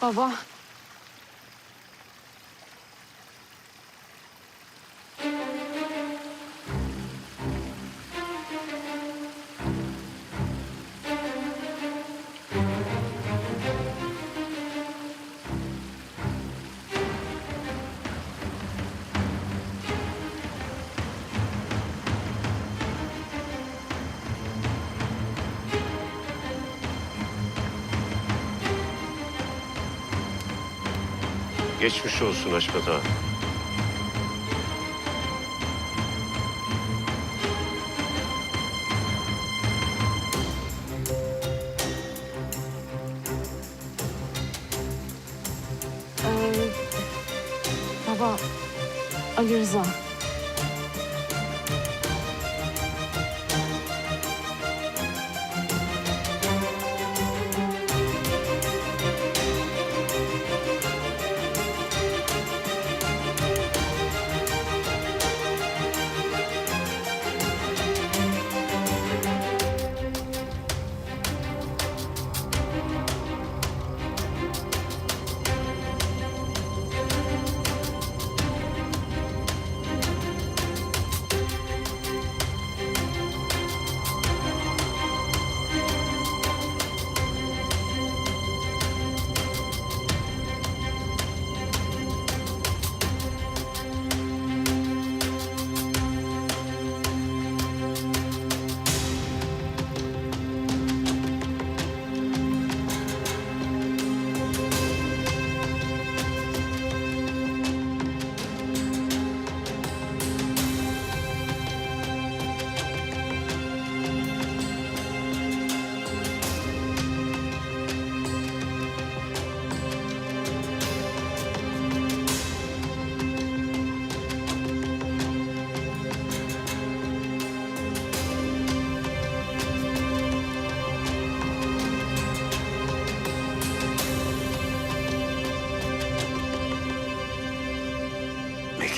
Baba. Geçmiş olsun Haşmet Ağa. Ee, baba. Ali Rıza.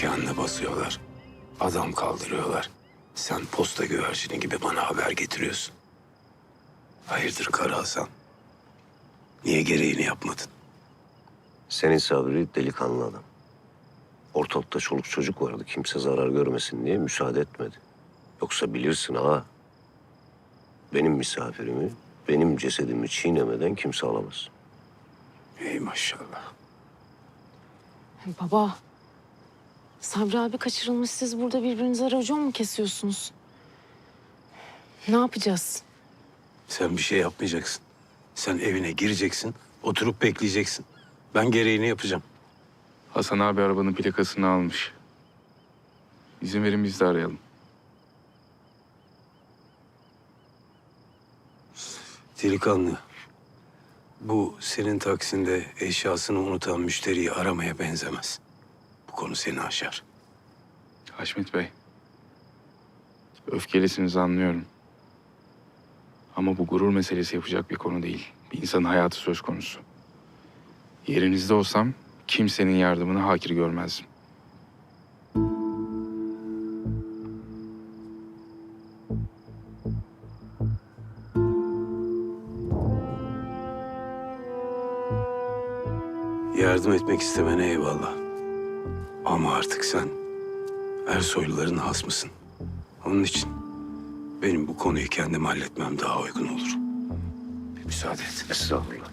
Mekanına basıyorlar. Adam kaldırıyorlar. Sen posta güvercini gibi bana haber getiriyorsun. Hayırdır Kara Hasan? Niye gereğini yapmadın? Senin Sabri delikanlı adam. Ortalıkta çoluk çocuk vardı. Kimse zarar görmesin diye müsaade etmedi. Yoksa bilirsin ha. Benim misafirimi, benim cesedimi çiğnemeden kimse alamaz. Ey maşallah. Baba. Sabri abi kaçırılmış. Siz burada birbirinize racon mu kesiyorsunuz? Ne yapacağız? Sen bir şey yapmayacaksın. Sen evine gireceksin, oturup bekleyeceksin. Ben gereğini yapacağım. Hasan abi arabanın plakasını almış. İzin verin biz de arayalım. Delikanlı, bu senin taksinde eşyasını unutan müşteriyi aramaya benzemez. Konu seni aşar. Haşmet Bey. Öfkelisiniz anlıyorum. Ama bu gurur meselesi yapacak bir konu değil. Bir insanın hayatı söz konusu. Yerinizde olsam kimsenin yardımını hakir görmezdim. Yardım etmek istemene eyvallah. Ama artık sen Ersoyluların hasmısın. Onun için benim bu konuyu kendim halletmem daha uygun olur. Bir müsaade et. Estağfurullah.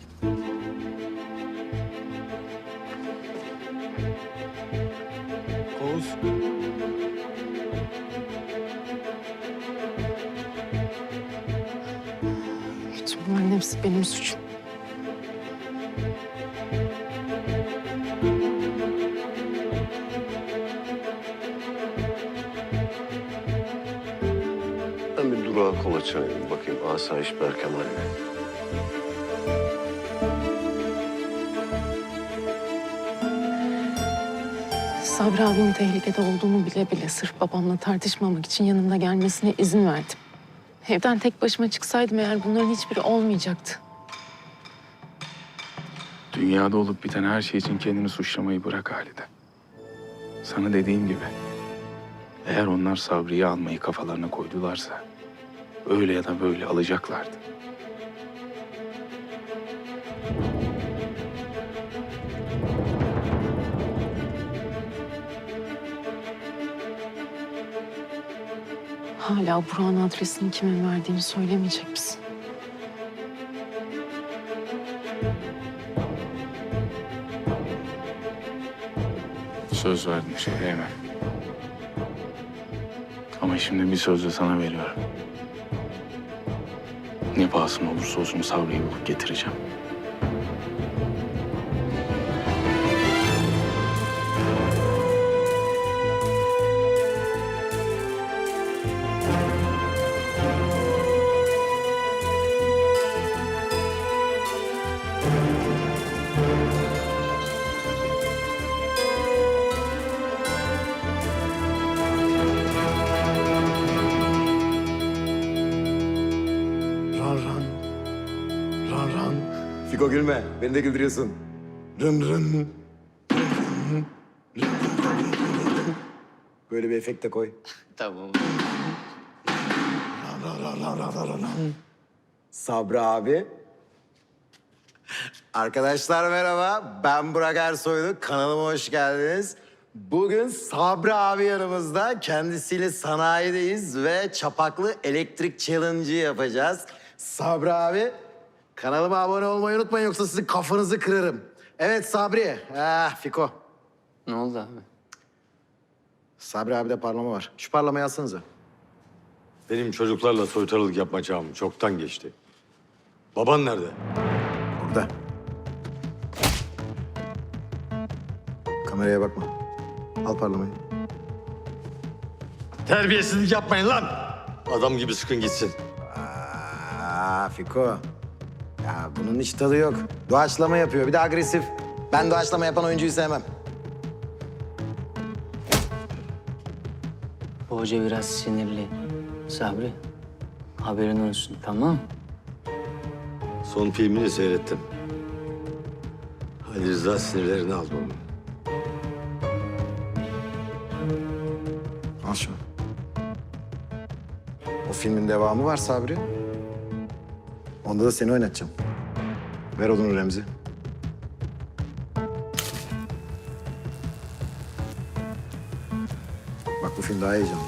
Oğuz. Bütün bunların hepsi benim suçum. Edeyim bakayım. Asayiş Berkemal'le. Sabri abimin tehlikede olduğunu bile bile sırf babamla tartışmamak için yanımda gelmesine izin verdim. Evden tek başıma çıksaydım eğer bunların hiçbiri olmayacaktı. Dünyada olup biten her şey için kendini suçlamayı bırak Halide. Sana dediğim gibi. Eğer onlar Sabri'yi almayı kafalarına koydularsa öyle ya da böyle alacaklardı. Hala Burak'ın adresini kimin verdiğini söylemeyecek misin? Söz verdim söyleyemem. Ama şimdi bir sözle sana veriyorum. Ne pahasına olursa olsun Sabri'yi bulup getireceğim. Fiko gülme. Beni de güldürüyorsun. Rın rın. Böyle bir efekt de koy. Tamam. Sabri abi. Arkadaşlar merhaba. Ben Burak Ersoylu. Kanalıma hoş geldiniz. Bugün Sabri abi yanımızda. Kendisiyle sanayideyiz ve çapaklı elektrik challenge'ı yapacağız. Sabri abi, kanalıma abone olmayı unutmayın yoksa sizin kafanızı kırarım. Evet Sabri. Ah Fiko. Ne oldu abi? Sabri abi de parlama var. Şu parlamayı alsanıza. Benim çocuklarla soytarılık yapma çağım çoktan geçti. Baban nerede? Burada. Kameraya bakma. Al parlamayı. Terbiyesizlik yapmayın lan! Adam gibi sıkın gitsin. Aa Fiko. Ya bunun hiç tadı yok. Doğaçlama yapıyor. Bir de agresif. Ben doğaçlama yapan oyuncuyu sevmem. Bu hoca biraz sinirli. Sabri, haberin olsun tamam Son filmini seyrettim. Ali Rıza sinirlerini aldı onu. Al şunu. O filmin devamı var Sabri. Onda da seni oynatacağım. Ver odunu Remzi. Bak bu film daha heyecanlı.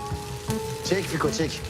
Çek Fiko çek.